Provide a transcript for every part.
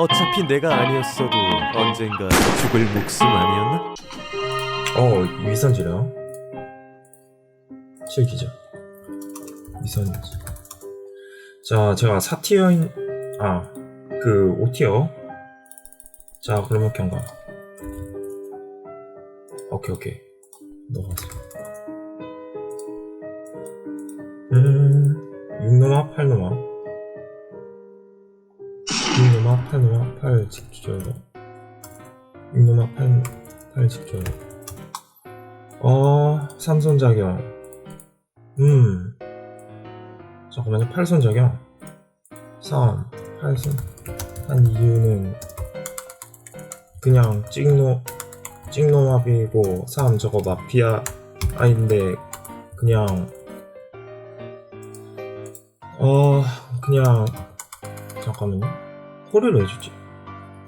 어차피 내가 아니었어도 언젠가 죽을 목숨 아니었나? 어 위선지령 실기죠 위선지. 자 제가 4티어인 아그 5티어? 자 그러면 경과 오케이 오케이. 넘어가세요. 음 6노마 8노마 6 노마 8 노마 8 집주죠 6노마 8, 8 집주요 어, 삼손작용. 음. 잠깐만요, 팔손작용. 3, 팔손. 한 이유는 그냥 찍노, 찍노마비고 3 저거 마피아 아인데 그냥 어, 그냥 잠깐만요. 홀을 해주지.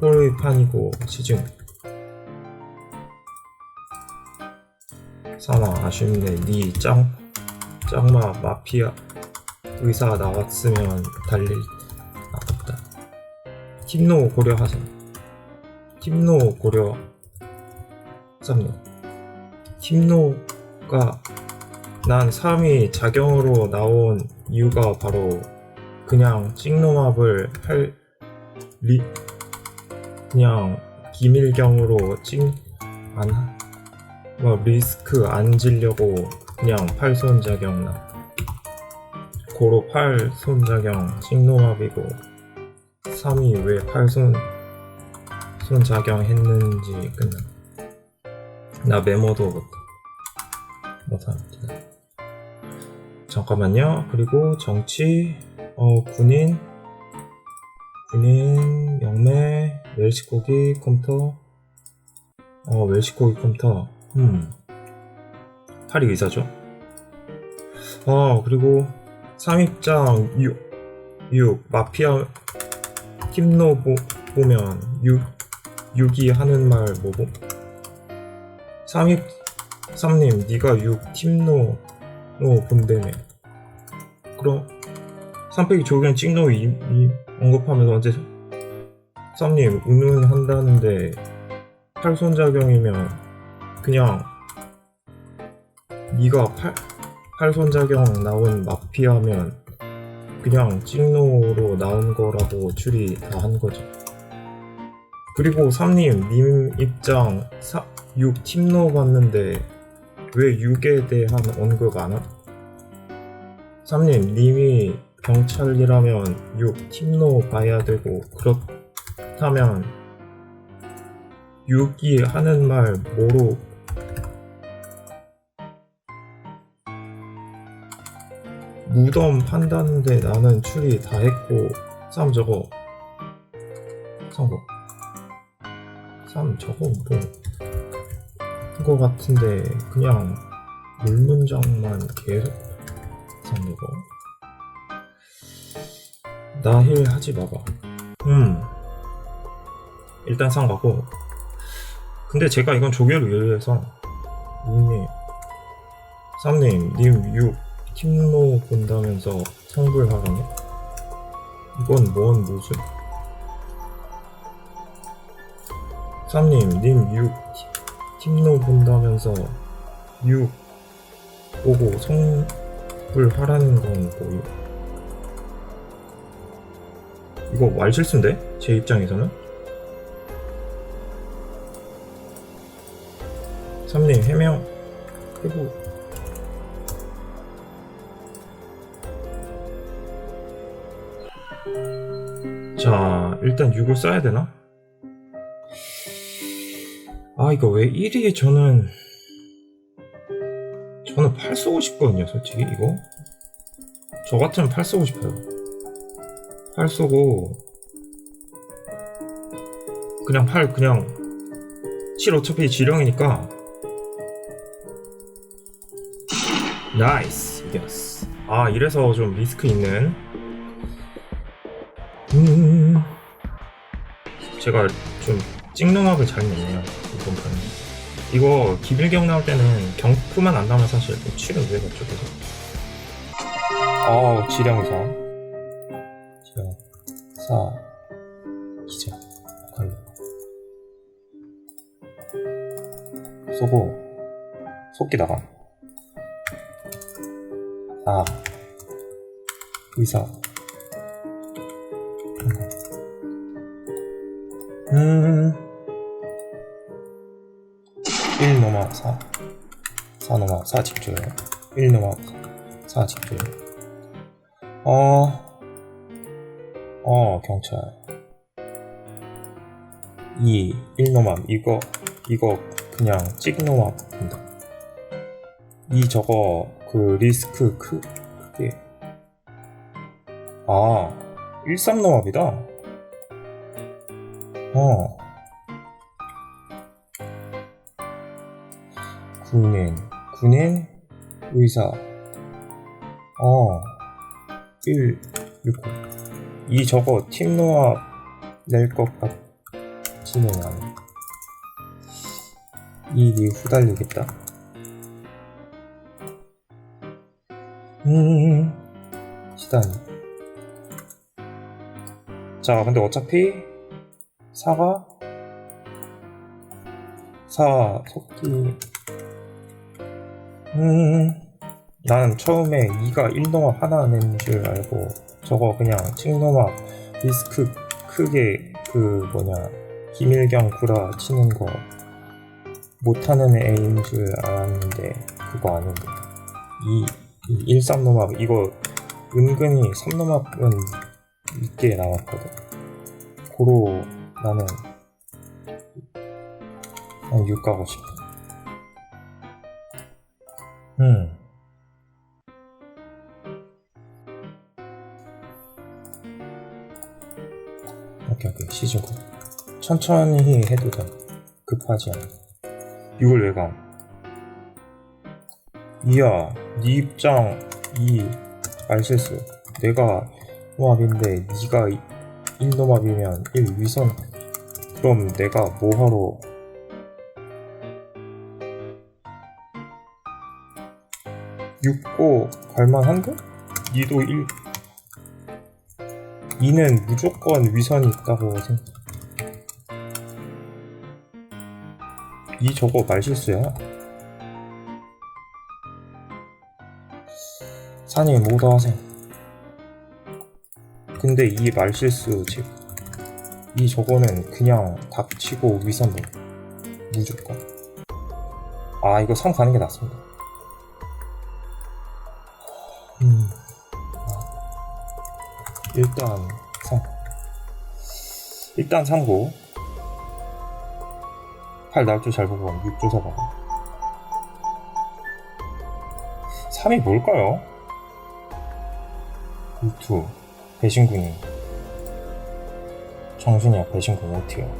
홀의 판이고 시중. 사나 아쉽네 니 짱, 짱마 마피아 의사 나왔으면 달릴 아깝다 팀노 고려하자 팀노 고려 쌈노 팀노가 난 3위 자경으로 나온 이유가 바로 그냥 찍노맙을 할 리, 그냥 기밀경으로 찍안 뭐 리스크 안 지려고 그냥 팔손 작용 나. 고로 팔손 작용 식노합이고 3위 왜 팔손 손 작용 했는지 끝나. 나 메모도 못 못합니다 잠깐만요. 그리고 정치 어 군인 군인 영매 멸치고기 컴퓨터 어 멸치고기 컴퓨터 음. 팔이 의사죠. 아, 그리고 3입장 6, 6 마피아 팀노 보, 보면 6, 6이 하는 말 뭐고? 3입 3님, 네가 6 팀노 노 본다며. 그럼 3팩이 조경 찍노 이, 이 언급하면서 언제 3님, 운운한다는데 팔손작용이면 그냥 네가 팔, 팔손작용 나온 마피아면 그냥 찍노로 나온 거라고 추리 다 한 거죠. 그리고 3님, 님 입장 4, 6 팀노 봤는데 왜 6에 대한 언급 안 함? 3님, 님이 경찰이라면 6 팀노 봐야 되고 그렇다면 6이 하는 말 뭐로? 무덤 판다는데 나는 추리 다 했고 3 저거. 3거. 3 저거 뭐한거 같은데 그냥 물문장만 계속 3 이거 나힐 하지 마봐 음 일단 3 가고 근데 제가 이건 조결을 의뢰해서 님이 3님 님 6 팀로 본다면서 성불하라네? 이건 뭔 무슨 3님 님 6 팀로 본다면서 6 보고 성불하라는 건 뭐요? 이거 말실수인데? 제 입장에서는? 3님 해명 해보 자, 일단 6을 써야 되나? 아, 이거 왜 1위 저는, 저는 8 쓰고 싶거든요, 솔직히, 이거. 저 같으면 8 쓰고 싶어요. 8 쓰고, 그냥 8, 그냥, 7 어차피 지령이니까, 나이스, 이겼어. 아, 이래서 좀 리스크 있는, 음, 제가 좀 찍노막을 잘 냈네요 이번 판은. 이거 기빌경 나올 때는 경프만 안 나오면 사실 뭐 칠은 왜 넣죠 계속 어 지령사 어, 4이죠 걸로 쏘고 속기다가. 4 아, 의사. 음. 1 넘어 4 4 넘어 4 집줄 1 넘어 4 집줄 어. 어, 경찰. 2, 1노맘. 이거, 이거 그냥 찍노맘입니다. 이 저거, 그, 리스크, 크, 크게. 아, 13노맘이다. 어. 군인, 군인, 의사. 어. 1, 6, 이 저거 팀노아 낼 것 같지는 않아. 이 일이 후달리겠다. 음, 시다니. 자, 근데 어차피 사가 사 속기 음 나는 처음에 2가 1노마 하나 낸 줄 알고 저거 그냥 칭노막 리스크 크게 그 뭐냐 김일경 구라 치는 거 못하는 애인 줄 알았는데 그거 아닌데. 이, 이 13노막 이거 은근히 3노막은 있게 나왔거든. 고로 나는 난 6 가고 싶어. 음 오케이 오케이 9 천천히 해도 돼 급하지 않아 이걸 왜 가? 이야 네 입장 이 말실수 내가 노합인데 네가 1노합이면 1 위선 그럼 내가 뭐하러 육고 갈만한데? 니도 1 2는 무조건 위선이 있다고 생각. 이 저거 말실수야. 산이 모두 하세요. 근데 이 말실수 즉, 이 저거는 그냥 닥치고 위선 넣어. 무조건. 아, 이거 3 가는 게 낫습니다. 일단 3 일단 3고 8 나올 줄잘 보고 6 조사하고 3이 뭘까요? 루투 배신군이 정신이야 배신군 어티요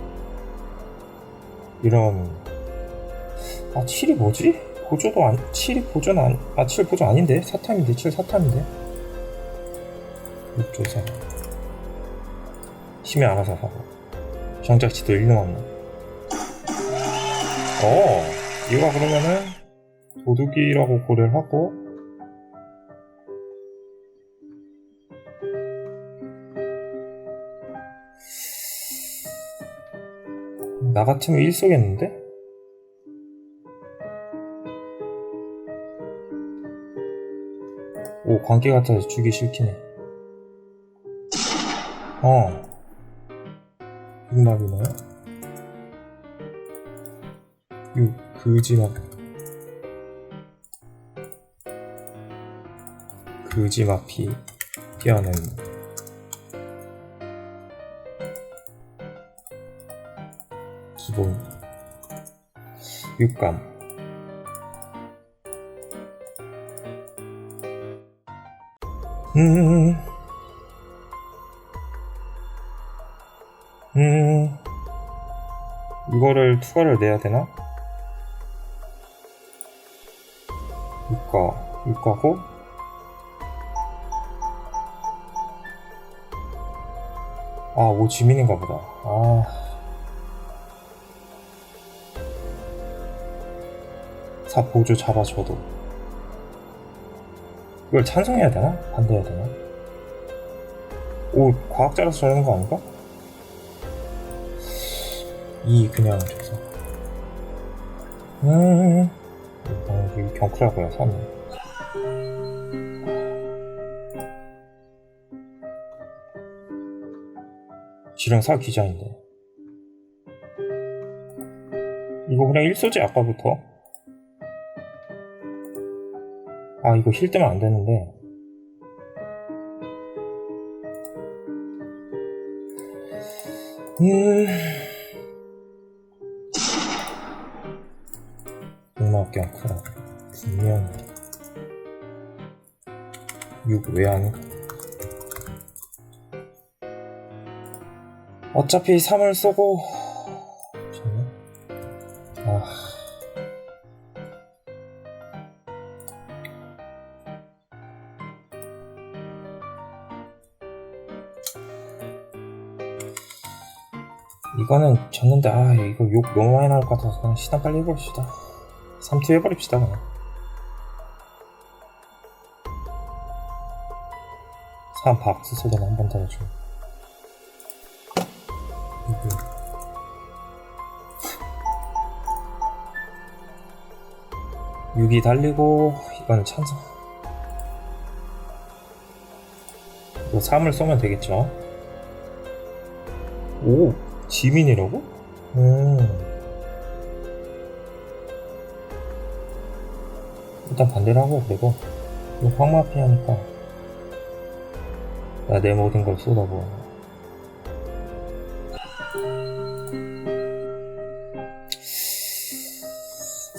이런 아 7이 뭐지? 보조도 아니 7이 보조는 아니 아7 보조 아닌데? 사탐인데 7 사탐인데? 조사 심해 알아서 하고. 정작 지도 읽는 없는 어 얘가 그러면은 도둑이라고 고려를 하고. 나 같으면 1 쏘겠는데? 오 관계 같아서 주기 싫긴 해 어. 빅마비네. 유, 그지막. 그지마피, 피하는. 기본. 육감. 음. 음, 이거를 투과를 내야 되나? 이과, 이과고? 아, 오 지민인가 보다. 아. 사 보조 잡아줘도. 이걸 찬성해야 되나? 반대해야 되나? 오, 과학자라서 저러는 거 아닌가? 이 그냥 줘서 음, 어, 여기 경크라고요, 3이. 지령 4 기자인데. 이거 그냥 1소지 아까부터. 아, 이거 힐 뜨면 안 되는데. 음. 6왜 아닌가? 어차피 3을 쏘고. 아. 이거는 졌는데 아 이거 욕 너무 많이 나올 것 같아서 그냥 시간 빨리 해버립시다 3투 해버립시다 그냥 3 박스 소전 한번 더 해줘. 이거. 육이 달리고 이거는 찬성. 이거 3을 쏘면 되겠죠? 오 지민이라고? 음. 일단 반대로 하고 그리고 이거 황마피 하니까 나 내 모든 걸 쏟아부어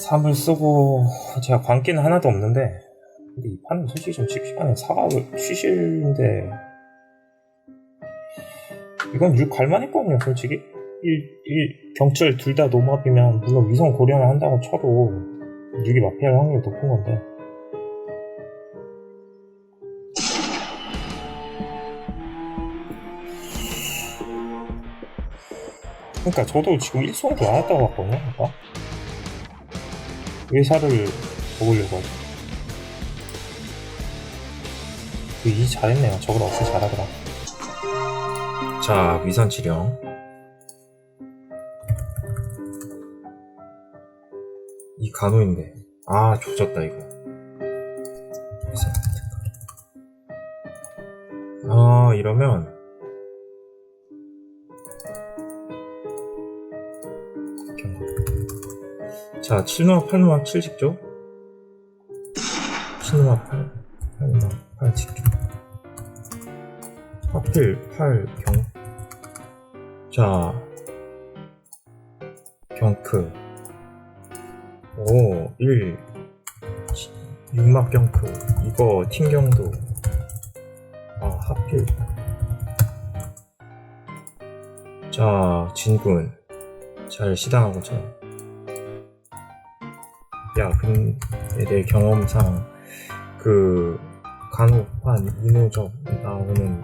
3을 쓰고 제가 관계는 하나도 없는데 근데 이 판은 솔직히 좀 찝찝하네 사각을 취실인데 이건 6 갈만했거든요, 솔직히. 1, 1, 경찰 둘 다 노마비면, 물론 위성 고려는 한다고 쳐도, 6이 마피아할 확률이 높은 건데. 그러니까 저도 지금 1성도 안 했다고 봤거든요, 아까. 회사를 먹으려고 하죠. 이 잘했네요. 저걸 없이 잘하더라. 자, 위선 치령. 이 간호인데. 아, 조졌다, 이거. 위선. 아, 이러면. 자, 7노마, 8노마, 7직조. 7노마, 8, 8노마, 8직조. 하필 8 경. 자. 경크. 오, 1. 6막 경크. 이거 팀경도. 아, 하필. 자, 진군. 잘 시당하고 자. 야, 근데 내 경험상 그 간호판 이노적 나오는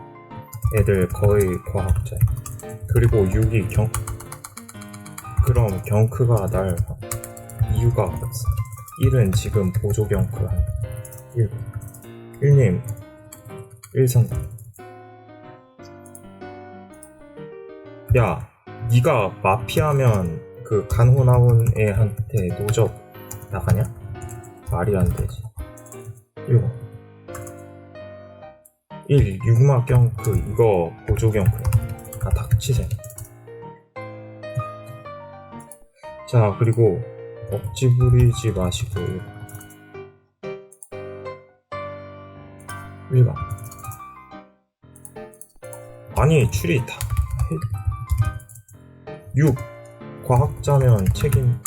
애들 거의 과학자. 그리고 6이 경, 그럼 경크가 날 이유가 없어. 1은 지금 보조 경크 한 1. 1님, 1선. 야, 네가 마피하면 그 간호 나온 애한테 노적 나가냐? 말이 안 되지. 이거. 1. 육마 경크 이거 보조 경크 아 닥치세 자 그리고 억지 부리지 마시고 1번 아니 추리 다 6 과학자면 책임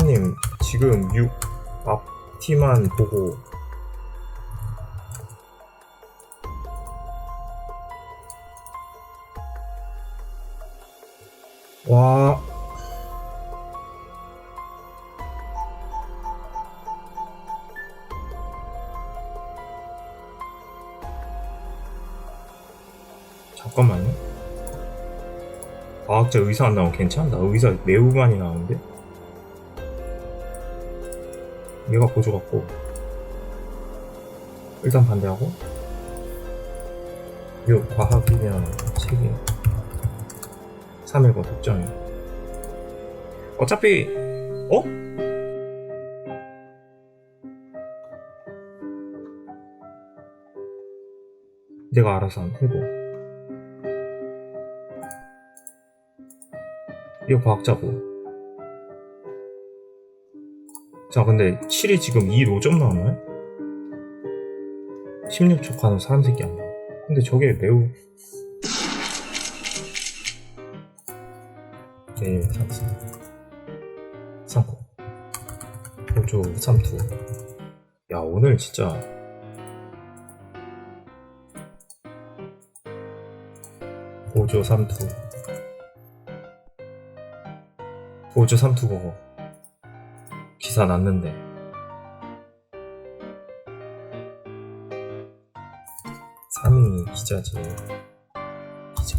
3님 지금 6 앞티만 보고 와. 잠깐만요. 과학자 의사 안 나오면 괜찮나? 의사 매우 많이 나오는데? 얘가 보조 같고. 일단 반대하고. 요 과학이면 책임. 319 독점이 어차피 어? 내가 알아서 안 해보. 이거 과학자고. 자, 근데 7이 지금 2로 좀 나오나요? 16초 가는 사람 새끼 안 나와. 근데 저게 매우 네, 삼수. 삼코. 보조 삼투. 야, 오늘 진짜. 보조 삼투. 보조 삼투 보고. 기사 났는데. 삼위 기자지. 기자.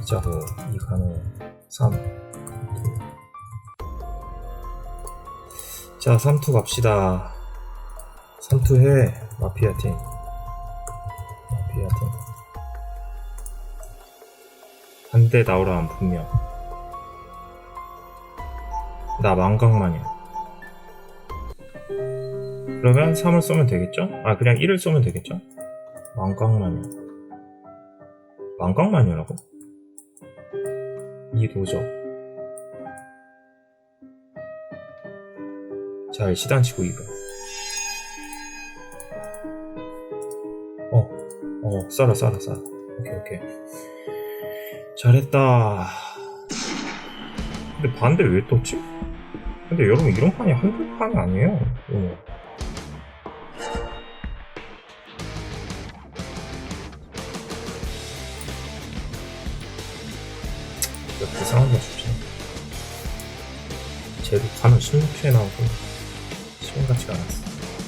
기자고, 이 가는 3, 2. 자, 3투 갑시다. 3투 해, 마피아 팀. 마피아 팀. 한 대 나오라면 분명. 나 망각마냥. 그러면 3을 쏘면 되겠죠? 아, 그냥 1을 쏘면 되겠죠? 망각마냥. 망각마녀라고? 이 도적. 잘 시단치고 이거. 어, 어, 쏴라, 쏴라, 쏴라. 오케이, 오케이. 잘했다. 근데 반대 왜 떴지? 근데 여러분, 이런 판이 한두 판이 아니에요. 오 쟤도 가면 16초에 나오고, 시간 같지가 않았어.